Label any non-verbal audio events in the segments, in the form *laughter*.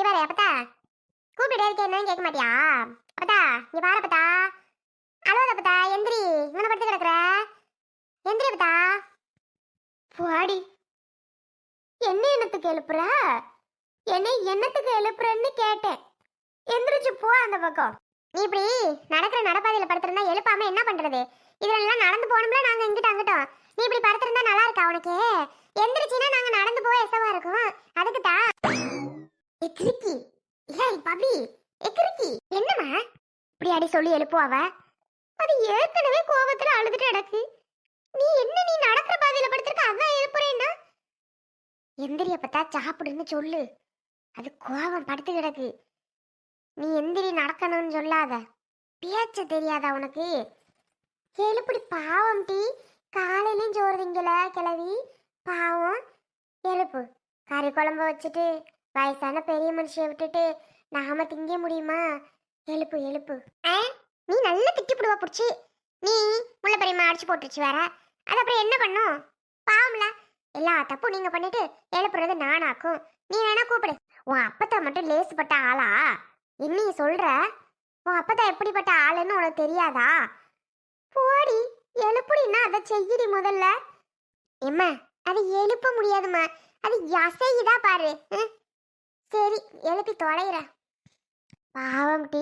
இங்க பாரு அப்பதா கூப்பிட்டு இருக்க என்னன்னு கேட்க மாட்டியா? அப்பதா இங்க பாரு அப்பதா அலோ அப்பதா எந்திரி. இவனை படுத்து கிடக்குற. எந்திரி அப்பதா வாடி. என்ன என்னத்துக்கு எழுப்புற? என்னை என்னத்துக்கு எழுப்புறன்னு கேட்டேன். எந்திரிச்சு போ அந்த பக்கம். நீ இப்படி நடக்கிற நடப்பாதையில படுத்திருந்தா எழுப்பாம என்ன பண்றது? இதெல்லாம் நடந்து போனோம்ல நாங்க இங்கிட்ட அங்கிட்டோம். நீ இப்படி படுத்திருந்தா நல்லா இருக்கா உனக்கு? எந்திரிச்சுன்னா நாங்க நடந்து போக எசவா இருக்கும். அதுக்கு தான் எக்கிரிக்கி ஏய் பபி எக்கிரிக்கி என்னம்மா? இப்படி அடி சொல்லி எழுப்புவாவ அது ஏற்கனவே கோபத்துல அழுதுட்டு கிடக்கு. நீ என்ன நீ நடக்கிற பாதையில படுத்திருக்க? அதான் எழுப்புறேன்னா? எந்திரிய பார்த்தா சாப்பிடுன்னு சொல்லு. அது கோபம் படுத்து கிடக்கு. நீ எந்திரி நடக்கணும்னு சொல்லாத. பேச்ச தெரியாதா உனக்கு? எழுப்படி பாவம் டீ. காலையிலையும் சோறு திங்கல கிளவி. பாவம். எழுப்பு. கறி குழம்பு வச்சுட்டு வயசான பெரிய மனுஷிய விட்டுட்டு நாம திங்க முடியுமா? எழுப்பு எழுப்பு. ஆ? நீ நல்லா திட்டிப்புடுவா புடிச்சு. நீ முல்லை பெரியம்மா அடிச்சு போட்டுருச்சு வேற. அது அப்புறம் என்ன பண்ணும்? பாவம்ல. எல்லா தப்பும் நீங்க பண்ணிட்டு எழுப்புறது நானாக்கும். நீ வேணா கூப்பிடு. உன் அப்பத்தா மட்டும் லேசுப்பட்ட ஆளா? என்ன சொல்ற? உன் அப்பத்தா எப்படிப்பட்ட ஆளுன்னு உனக்கு தெரியாதா? போடி எழுப்புடின்னா அதை செய்யுடி முதல்ல. எம்மா அது எழுப்ப முடியாதும்மா. அது அசையுதா பாரு. சரி எழுப்பி தொலைகிற பாவம் டீ.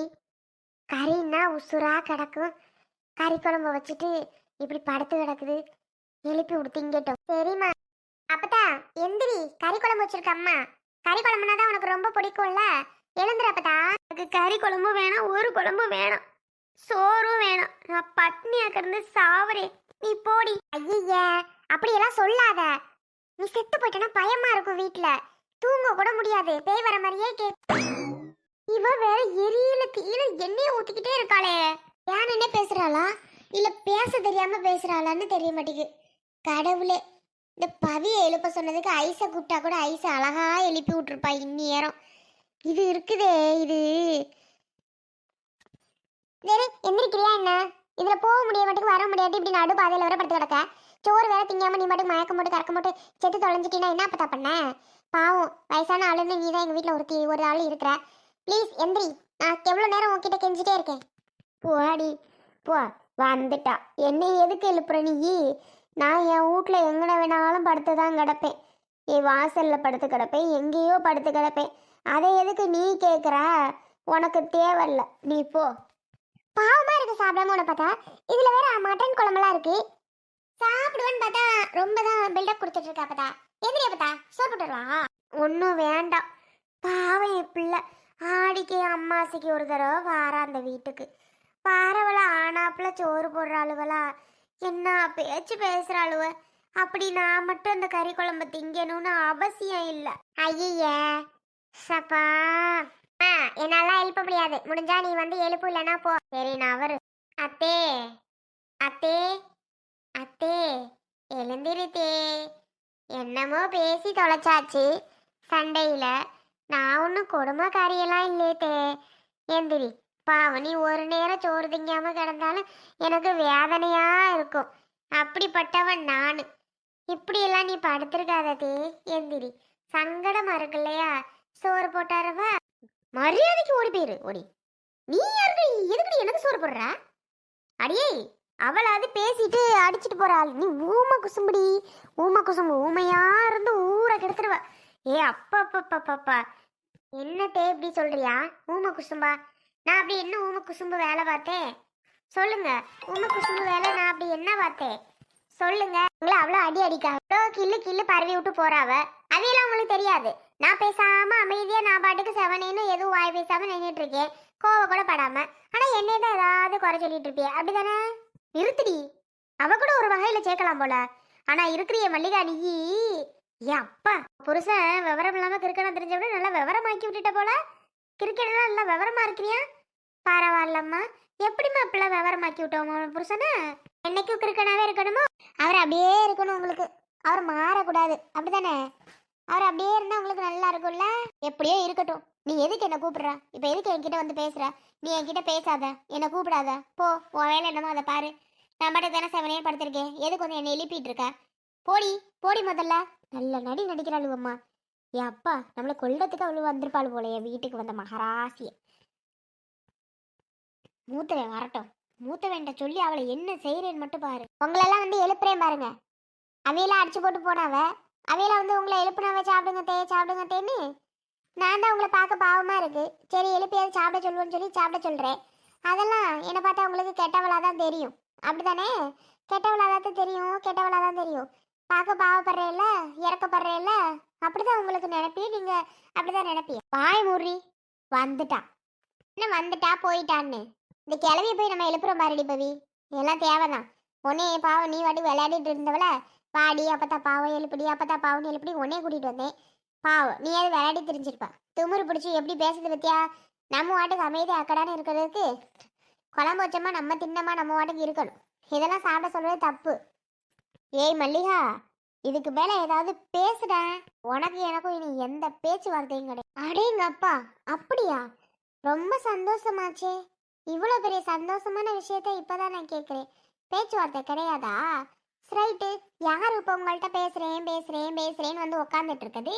கறின்னா உசுரா கிடக்கும் கறி குழம்பு வச்சுட்டு இப்படி படுத்து கிடக்குது. எழுப்பி விடுத்திங்கட்டும் சரிம்மா. அப்பதா எந்திரி. கறி குழம்பு வச்சிருக்க அம்மா. கறி குழம்புனா தான் உனக்கு ரொம்ப பிடிக்கும்ல. எழுந்துரு அப்பதா எனக்கு கறி குழம்பு வேணும் ஒரு குழம்பு வேணும். சோறும் வேணும். நான் பட்னியா கிடந்து சாவறேன் நீ போடி. ஐயா அப்படியெல்லாம் சொல்லாத. நீ செத்து போயிட்டனா பயமா இருக்கும் வீட்டுல தூங்க கூட முடியாது. பேய் வர மாதிரியே கே இவ வேற எரியில தீயில எண்ணெய ஊத்திக்கிட்டே இருக்காளே. ஏன் என்ன பேசுறாளா? இல்ல பேச தெரியாம பேசுறாளான்னு தெரிய மாட்டேங்குது. கடவுளே இந்த பவியை எழுப்ப சொன்னதுக்கு ஐஸை கூப்பிட்டா கூட ஐஸை அழகா எழுப்பி விட்டுருப்பா இந்நேரம். இது இருக்குதே இது. வேற எந்திரிக்கிறியா என்ன? இதுல போக முடிய மாட்டுக்கு வர முடியாது. இப்படி நடு பாதையில வர படுத்து கிடக்க. சோறு வேற திங்காம நீ மட்டும் மயக்கம் போட்டு கறக்க போட்டு செத்து தொலைஞ்சிட்டீங்கன்னா என்ன பத்தா பண்ண? பாவம் வயசான ஆளுன்னு நீ தான் எங்கள் வீட்டில் ஒருத்தி ஒரு ஆள் இருக்கிற. ப்ளீஸ் எந்திரி நான் எவ்வளோ நேரம் உன்கிட்ட கெஞ்சிட்டே இருக்கேன்? போடி போ வந்துட்டா. என்னை எதுக்கு எழுப்புற நீ? நான் என் வீட்ல எங்கட வேணாலும் படுத்து தான் கிடப்பேன். என் வாசலில் படுத்து கிடப்பேன் எங்கேயோ படுத்து கிடப்பேன். அதை எதுக்கு நீ கேட்குற உனக்கு தேவையில்ல. நீ போ. பாவமாக இருக்கு சாப்பிடாம உன பார்த்தா. இதில் வேற மட்டன் குழம்புலாம் இருக்குது ரொம்ப தான் பில்டப் கொடுத்துட்டு இருக்கா பார்த்தா எதிரி பார்த்தா சாப்பிட்டுருவா ஒன்றும் வேண்டாம். பாவம் என் பிள்ளை. ஆடிக்கு அம்மாசிக்கு ஒரு தடவை வாரா அந்த வீட்டுக்கு. வாரவளா ஆனாப்புல சோறு போடுற அழுவலா? என்ன பேச்சு பேசுறாளுவ அப்படி நான் மட்டும் அந்த கறி குழம்பு திங்கணும்னு அவசியம் இல்லை. ஐய சப்பா. ஆ என்னால எழுப்ப முடியாது. முடிஞ்சா நீ வந்து எழுப்பு இல்லைன்னா போ. சரி நான் அவரு அத்தே. அத்தே. அத்தே. எழுந்திருத்தே. என்னமோ பேசி தொலைச்சாச்சு. சண்டையில நான் ஒன்றும் கொடுமைக்காரியெல்லாம் இல்லையே எந்திரி பாவம் நீ ஒரு நேரம் சோறு திங்காம கிடந்தாலும் எனக்கு வேதனையா இருக்கும். அப்படிப்பட்டவன் நான். இப்படியெல்லாம் நீ படுத்திருக்காதே. எந்திரி சங்கடமா இருக்கு இல்லையா சோறு போட்டாரவா? மரியாதைக்கு ஓடி போயிரு ஓடி. நீ யாருக்கு எதுக்கு எனக்கு சோறு போடுற? அடியே! அவளாவது பேசிட்டு அடிச்சிட்டு போறாள் நீ ஊமை குசும்புடி. ஊமை குசும்பு ஊமையா இருந்து ஊரை கெடுத்துருவ ஏ அப்பா அப்பா அப்பா என்னத்தே இப்படி சொல்றியா? ஊமை குசும்பா. நான் அப்படி என்ன ஊமை குசும்பு வேலை பார்த்தேன்? சொல்லுங்க. ஊமை குசும்பு வேலை நான் அப்படி என்ன பார்த்தேன்? சொல்லுங்க. உங்களை அவ்வளோ அடி அடிக்கா. அவ்வளோ கில்லு கில்லு பரவி விட்டு போறாவ அதையெல்லாம் உங்களுக்கு தெரியாது. நான் பேசாம அமைதியா நான் பாட்டுக்கு செவனேன்னு எதுவும் வாய் பேசாம நின்றுட்டு இருக்கேன். கோவ கூட படாம. ஆனா என்னைய தான் ஏதாவது குறை சொல்லிட்டு இருப்பியே. அப்படிதானே? நிறுத்துடி. அவ கூட ஒரு வகையில சேர்க்கலாம் போல. ஆனா இருக்கிறிய மல்லிகா நீ. ஏன் அப்பா. புருஷன் விவரம் இல்லாம கிரிக்கெட் தெரிஞ்ச விட நல்லா விவரமாக்கி விட்டுட்ட போல. கிரிக்கெட்லாம் நல்லா விவரமா இருக்கிறியா? பரவாயில்லம்மா. எப்படிம்மா இப்பெல்லாம் விவரமாக்கி விட்டோம் உன் புருஷனை? என்னைக்கும் கிரிக்கெட்டாவே இருக்கணுமோ? அவர் அப்படியே இருக்கணும் உங்களுக்கு. அவர் மாறக்கூடாது. அப்படிதானே அவர் அப்படியே இருக்கும்ல எப்படியோ இருக்கட்டும். நீ எதுக்கு என்ன கூப்பிடுற? இப்ப எதுக்கு என்கிட்ட வந்து பேசுற? நீ என்கிட்ட பேசாத. என்ன கூப்பிடாத. போ உன் வேலை என்னமோ அதை பாரு. நான் மட்டும் தானே செவனே படுத்திருக்கேன். எதுக்கு வந்து என்னை எழுப்பிட்டு இருக்க? போடி போடி முதல்ல. நல்ல நடி நடிக்கிறாளுவம்மா என் அப்பா நம்மளை கொல்லத்துக்கு அவளு வந்திருப்பாள் போல என் வீட்டுக்கு வந்த மகராசிய. மூத்தவன் வரட்டும். மூத்தவன்ட்ட சொல்லி அவளை என்ன செய்யறேன்னு மட்டும் பாரு. உங்களெல்லாம் வந்து எழுப்புறேன் பாருங்க. அவையெல்லாம் அடிச்சு போட்டு போனாவ? அவையில வந்து உங்களை எழுப்புனாவ சாப்பிடுங்க தே சாப்பிடுங்க தேன்னு? நான் தான் உங்களை பார்க்க பாவமா இருக்கு. சரி எழுப்பியாவது சாப்பிட சொல்லுவேன்னு சொல்லி சாப்பிட சொல்கிறேன் அதெல்லாம் என்னை பார்த்தா உங்களுக்கு கெட்டவளாக தான் தெரியும். அப்படிதானே கெட்டவளாக தான் தெரியும் கெட்டவளாக தான் தெரியும். பார்க்க பாவப்படுறேல்ல இறக்கப்படுறேல்ல அப்படிதான் உங்களுக்கு நினைப்பி நீங்க அப்படிதான் நினைப்பீங்க வாய் முறி வந்துட்டா என்ன வந்துட்டா? போயிட்டான்னு. இந்த கிளவியை போய் நம்ம எழுப்புற மாதிரி பவி. இதெல்லாம் தேவைதான். உன்னே பாவம் நீ வாட்டி விளையாடிட்டு இருந்தவள பாடி அப்பத்தா பாவம் எழுப்பிடி அப்பத்தா பாவம் எழுப்பிடி உன்னே கூட்டிட்டு வந்தேன். பாவம் நீ அது விளையாடி தெரிஞ்சிருப்ப? துமுறு பிடிச்சி எப்படி பேசுது பத்தியா? நம்ம வாட்டுக்கு அமைதி அக்கடான்னு இருக்கிறதுக்கு குழம்பு வச்சோமா நம்ம தின்னமா நம்ம வாட்டுக்கு இருக்கணும். இதெல்லாம் சாப்பிட சொல்றது தப்பு. ஏய் மல்லிகா இதுக்கு மேல ஏதாவது பேசுடா. உனக்கு எனக்கும் இனி எந்த பேச்சுவார்த்தையும் கிடையாது. அடேங்க அப்பா அப்படியா? ரொம்ப சந்தோஷமாச்சே. இவ்வளோ பெரிய சந்தோஷமான விஷயத்த இப்போதான் நான் கேட்குறேன். பேச்சுவார்த்தை கிடையாதா? ரைட்டு யார் இப்போ உங்கள்கிட்ட பேசுகிறேன் பேசுகிறேன் பேசுகிறேன்னு வந்து உட்காந்துட்டு இருக்குது?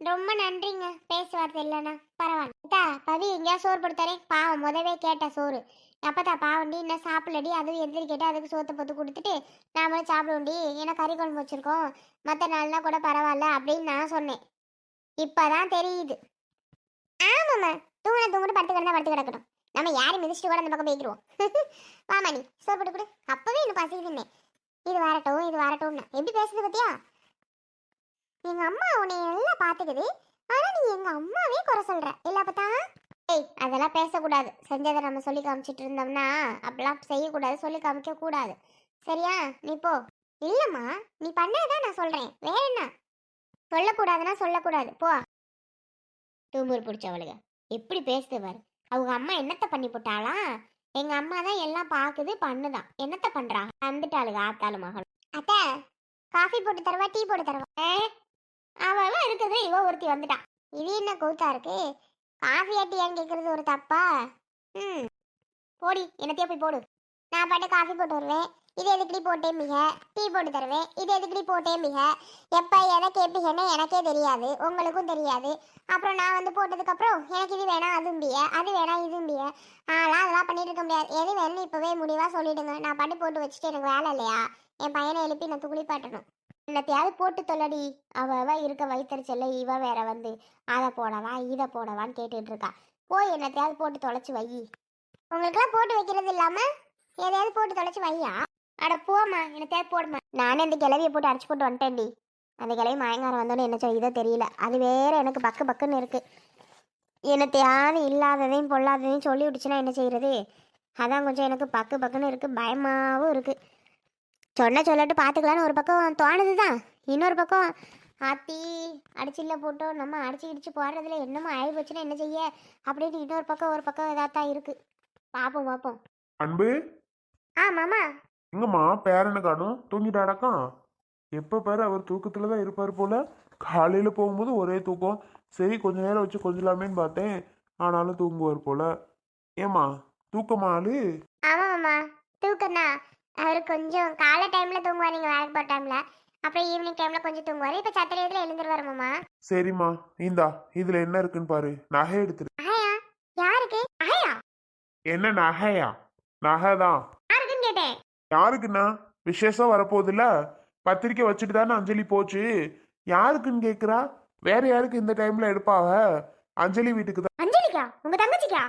ரொம்ப நன்றிங்க. பேசுவார்த்தை இல்லைண்ணா பரவாயில்ல. தா பவி எங்கேயா சோறு போடுத்தாரே பாவம் முதவே கேட்ட சோறு. அப்பதா பாவண்டி இன்னும் சாப்பிடலடி. அதுவும் எதிரி அதுக்கு சோத்தை போட்டு கொடுத்துட்டு நாமளும் சாப்பிடுவோண்டி. ஏன்னா கறி குழம்பு வச்சுருக்கோம். மற்ற நாள்னா கூட பரவாயில்ல அப்படின்னு நான் சொன்னேன். இப்போதான் தெரியுது. ஆமாம்மா. தூங்கின தூங்கிட்டு படுத்து கிடந்தா படுத்து கிடக்கட்டும். நம்ம யாரும் மிதிச்சுட்டு கூட அந்த பக்கம் போய்க்கிருவோம். *laughs* வாமா நீ சோறு போட்டு கொடு. அப்பவே எனக்கு பசிக்குதுன்னே இது வரட்டும் இது வரட்டும்னு. எப்படி பேசுது பத்தியா? எங்க அம்மா உன்னை எல்லாம் பாத்துக்குது. ஆனா நீ எங்க அம்மாவே குறை சொல்ற. இல்ல பார்த்தா ஏய் அதெல்லாம் பேசக்கூடாது. செஞ்சதை நம்ம சொல்லி காமிச்சிட்டு இருந்தோம்னா அப்படிலாம் செய்யக்கூடாது சொல்லி காமிக்க கூடாது. சரியா? நீ போ. இல்லம்மா நீ பண்ணதான் நான் சொல்றேன். வேற என்ன? சொல்லக்கூடாதுன்னா சொல்லக்கூடாது. போ. தூம்பூர் பிடிச்சவளுங்க எப்படி பேசுது பாரு. அவங்க அம்மா என்னத்தை பண்ணி போட்டாளா எங்க அம்மா தான் எல்லாம் பாக்குது பண்ணுதான் என்னத்த பண்றா? வந்துட்டாளுங்க ஆத்தாளு மகள் அத்த காஃபி போட்டு தருவா டீ போட்டு தருவா? ஏ இருக்குது இவ ஒருத்தி வந்துட்டான் இது என்ன கூத்தா இருக்கு? காஃபியா டீயான்னு கேக்குறது ஒரு தப்பா? ம். போடி என்னத்தையோ போய் போடு. நான் பாட்டு காஃபி போட்டு வருவேன். இது எதுக்கடி போட்டே மிக? டீ போட்டு தருவேன். இது எதுக்கடி போட்டே மிக? எப்போ எதை கேட்பீங்கன்னு எனக்கே தெரியாது. உங்களுக்கும் தெரியாது. அப்புறம் நான் வந்து போட்டதுக்கப்புறம் எனக்கு இது வேணாம் அதும்பிய அது வேணாம் இதுவும் பிய அதெல்லாம் பண்ணிட்டு இருக்க முடியாது. எது வேணும்னு இப்போவே முடிவாக சொல்லிடுங்க. நான் பாட்டு போட்டு வச்சுட்டு எனக்கு வேலை இல்லையா? என் பையனை எழுப்பி நான் குளிப்பாட்டணும் என்னத்தையாவது போட்டு தொல்லடி. அவ அவ இருக்க வயிற்றுச்சல்ல இவ வேற வந்து அதை போடவா இதை போடவான்னு கேட்டுட்டு இருக்கா. போய் என்னத்தையாவது போட்டு தொலைச்சி வை. உங்களுக்குலாம் போட்டு வைக்கிறது இல்லாமல் எதையாவது போட்டு தொலைச்சி வையா? அட போம்மா என்னத்தையாவது போடுமா. நானே இந்த கிளவியை போட்டு அடிச்சு போட்டு வந்துட்டேன்டி. அந்த கிளவி மயங்காரம் வந்தோன்னு என்ன செய்யுதோ தெரியல. அது வேற எனக்கு பக்கு பக்குன்னு இருக்கு. என்னத்தையாவது இல்லாததையும் பொல்லாததையும் சொல்லி விட்டுச்சுன்னா என்ன செய்யறது அதான் கொஞ்சம் எனக்கு பக்கு பக்குன்னு இருக்கு பயமாவும் இருக்கு. சொன்ன சொல்லட்டு பார்த்துக்கலான்னு ஒரு பக்கம் தோணுது தான் இன்னொரு பக்கம் ஆத்தி அடிச்சில்ல போட்டோம் நம்ம அடிச்சு இடிச்சு போடுறதுல என்னமோ ஆகி போச்சுன்னா என்ன செய்ய? அப்படின்னு இன்னொரு பக்கம் ஒரு பக்கம் இதாக தான் இருக்கு. பார்ப்போம் பார்ப்போம் அன்பு? ஆ மாமா. எங்கம்மா பேரனை காணும்? தூங்கிட்டாடாக்கான் எப்போ பாரு அவர் தூக்கத்தில் தான் இருப்பார் போல. காலையில் போகும்போது ஒரே தூக்கம். சரி கொஞ்ச நேரம் வச்சு கொஞ்சலாமேன்னு பார்த்தேன். ஆனாலும் தூங்குவார் போல. ஏம்மா தூக்கமா ஆளு? ஆமாம் மாமா தூக்கண்ணா அவர் கொஞ்சம் காலை டைமில் தூங்குவார் நீங்கள் வேலைக்கு போகிற டைமில் அப்புறம் ஈவினிங் டைமில் கொஞ்சம் தூங்குவார். இப்போ சத்திரத்தில் எழுந்துருவார் மாமா சரிம்மா இந்தா இதில் என்ன இருக்குன்னு பாரு. நகை எடுத்துரு. அஹையா யாருக்கு? அஹையா என்ன நகையா? நகை தான் யாருக்குண்ணா? விசேஷம் வரப்போகுதுல்ல? பத்திரிக்கை வச்சுட்டு தானே அஞ்சலி போச்சு. யாருக்குன்னு கேட்குறா வேற யாருக்கு இந்த டைம்ல எடுப்பாவ அஞ்சலி வீட்டுக்கு தான் அஞ்சலிக்கா? உங்க தங்கச்சிக்கா?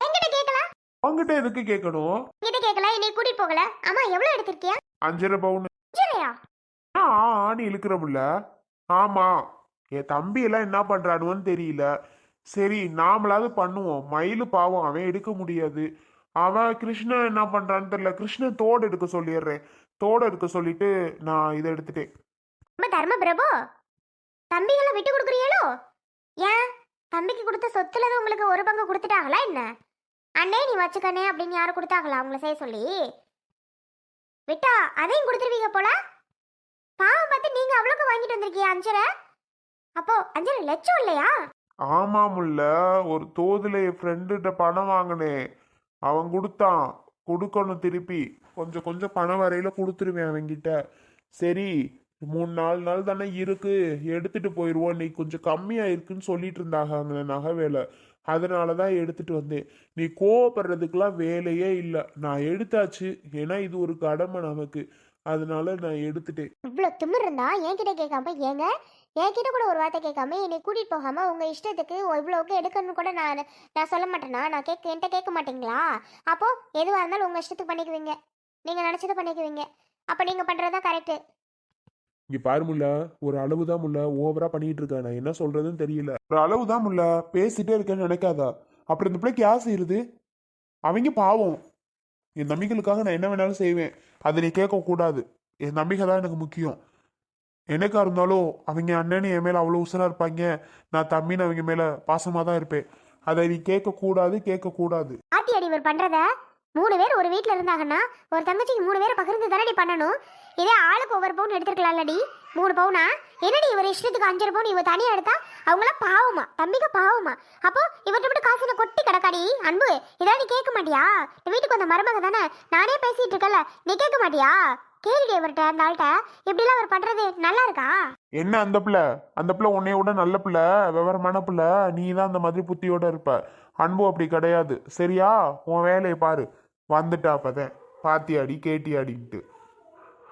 என்கிட்ட கேட்கல அவங்ககிட்ட எதுக்கு கேட்கணும் என்கிட்ட கேட்கல என்னை கூட்டிட்டு போகல. அம்மா எவ்வளவு எடுத்திருக்கியா? அஞ்சரை பவுன். அஞ்சலையா ஆ ஆணி இழுக்கிறமுல்ல ஆமா. என் தம்பி எல்லாம் என்ன பண்றானுன்னு தெரியல. சரி நாமளாவது பண்ணுவோம். மயிலு பாவம். அவன் எடுக்க முடியாது. அவன் கிருஷ்ணன் என்ன பண்றான்னு தெரியல. கிருஷ்ணன் தோடு எடுக்க சொல்லிடுறேன். தோடு எடுக்க சொல்லிட்டு நான் இதை எடுத்துட்டேன். நம்ம தர்ம பிரபு தம்பிகளை விட்டு கொடுக்குறீங்களோ? ஏன்? தம்பிக்கு கொடுத்த சொத்துல தான் உங்களுக்கு ஒரு பங்கு கொடுத்துட்டாங்களா என்ன? அண்ணே நீ வச்சுக்கண்ணே அப்படின்னு யாரும் கொடுத்தாங்களா? அவங்கள செய்ய சொல்லி? விட்டா அதையும் கொடுத்துருவீங்க போல? பாவம் பார்த்து நீங்க அவ்வளோக்கு வாங்கிட்டு வந்திருக்கீங்க அஞ்சரை? அப்போ அஞ்சரை லட்சம் இல்லையா? ஆமாமுல்ல ஒரு தோதுல என் ஃப்ரெண்டுகிட்ட பணம் வாங்கினேன். அவன் கொடுத்தான். கொடுக்கணும் திருப்பி. கொஞ்சம் கொஞ்சம் பணம் வரையில கொடுத்துருவேன் அவன்கிட்ட. சரி மூணு நாலு நாள் தானே இருக்கு. எடுத்துட்டு போயிடுவோம் நீ கொஞ்சம் கம்மியா இருக்குன்னு சொல்லிட்டு இருந்தாங்க அந்த நகை வேலை. அதனால தான் எடுத்துட்டு வந்தேன். நீ கோவப்படுறதுக்கெல்லாம் வேலையே இல்லை. நான் எடுத்தாச்சு. ஏன்னா இது ஒரு கடமை நமக்கு. அதனால நான் எடுத்துட்டேன். இவ்வளோ திமிர் இருந்தா என்கிட்ட கேட்காம ஏங்க? என்கிட்ட கூட ஒரு வார்த்தை கேட்காம என்னை கூட்டிட்டு போகாம உங்க இஷ்டத்துக்கு இவ்வளோக்கு எடுக்கணும்னு கூட நான் நான் சொல்ல மாட்டேனா? நான் கேட்க என்கிட்ட கேட்க மாட்டீங்களா? அப்போ எதுவாக இருந்தாலும் உங்க இஷ்டத்துக்கு பண்ணிக்குவீங்க. நீங்க நினைச்சதை பண்ணிக்குவீங்க. அப்போ நீங்க பண்றதுதான் கரெக்ட் இங்க பாரு முல்ல ஒரு அளவு தான் முல்ல ஓவரா பண்ணிட்டு இருக்கேன் நான் என்ன சொல்றதுன்னு தெரியல. ஒரு அளவு தான் முல்ல பேசிட்டே இருக்கேன்னு நினைக்காதா? அப்புறம் இந்த பிள்ளைக்கு யார் செய்யுது அவங்க பாவம். என் நம்பிக்கைகளுக்காக நான் என்ன வேணாலும் செய்வேன். அதை நீ கேட்கக்கூடாது. என் நம்பிக்கை தான் எனக்கு முக்கியம். எனக்கா இருந்தாலும் அவங்க அண்ணன் என் மேலே அவ்வளோ உசராக இருப்பாங்க. நான் தம்பின்னு அவங்க மேலே பாசமாக தான் இருப்பேன். அதை நீ கேட்கக்கூடாது கேட்கக்கூடாது. கேட்க அடி இவர் பண்ணுறத மூணு பேர் ஒரு வீட்டில் இருந்தாங்கன்னா ஒரு தங்கச்சிக்கு மூணு பேரை பகிர்ந்து தானடி பண்ணணும்? இதே ஆளுக்கு ஒவ்வொரு பவுன் எடுத்துருக்கலாம்லடி. மூணு பவுனா? என்னடி இவர் இஷ்டத்துக்கு அஞ்சரை பவுன் இவ தனியாக எடுத்தா? அவங்களாம் பாவமா தம்பிக்கு பாவமா. அப்போ இவர்கிட்ட மட்டும் காசுல கொட்டி கிடக்காடி? அன்பு இதெல்லாம் நீ கேட்க மாட்டியா? இந்த வீட்டுக்கு வந்த மருமக தானே? நானே பேசிட்டு இருக்கல நீ கேட்க மாட்டியா? கேளுடி இவர்கிட்ட அந்த ஆள்கிட்ட. இப்படிலாம் அவர் பண்றது நல்லா இருக்கா? என்ன அந்த பிள்ளை? அந்த பிள்ளை உன்னைய விட நல்ல பிள்ளை விவரமான பிள்ளை. நீ தான் அந்த மாதிரி புத்தியோட இருப்ப. அன்பு அப்படி கிடையாது. சரியா? உன் வேலையை பாரு. வந்துட்டா அப்பதான். பாத்தியாடி கேட்டியாடின்ட்டு.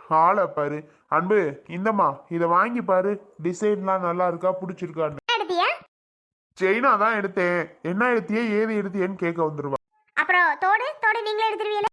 ஆளை பாரு. அன்பு இந்தம்மா இதை வாங்கி பாரு. டிசைன்லாம் நல்லா இருக்கா? பிடிச்சிருக்கான்னு. செயினா தான் எடுத்தேன். என்ன எடுத்தியே ஏது எடுத்தியேன்னு கேட்க வந்துருவா. அப்புறம் தோடு தோடு நீங்களே எடுத்துருவீங்களா?